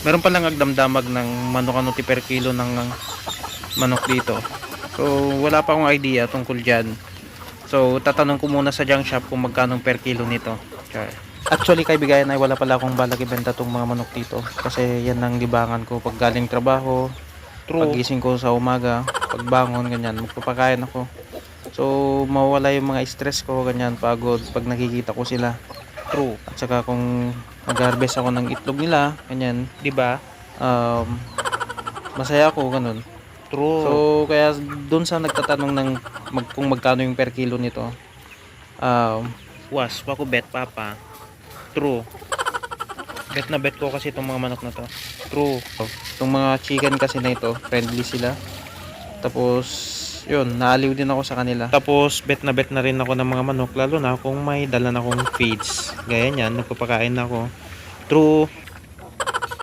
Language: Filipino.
Meron palang agdamdamag ng manok ano per kilo ng manok dito. So, wala pa akong idea tungkol dyan. So, tatanong ko muna sa junk shop kung magkano per kilo nito. Char. Actually, kaibigan ay wala pala akong balag ibenta tong mga manok dito. Kasi yan ang libangan ko pag galing trabaho. Pagising ko sa umaga, pagbangon, ganyan, magpapakain ako. So, mawala yung mga stress ko, ganyan, pagod, pag nakikita ko sila. True. At saka kung nag-harvest ako ng itlog nila, ganyan, di ba? Um, masaya ako, ganun. True. So, kaya doon sa nagtatanong ng mag, kung magkano yung per kilo nito, um, was, wako bet papa. True. Bet na bet ko kasi itong mga manok na to. True. Itong mga chicken kasi na ito, friendly sila. Tapos, yun, naaliw din ako sa kanila. Tapos, bet na bet na rin ako ng mga manok, lalo na kung may dala na akong feeds. Gaya niyan, nagpapakain na ako. True.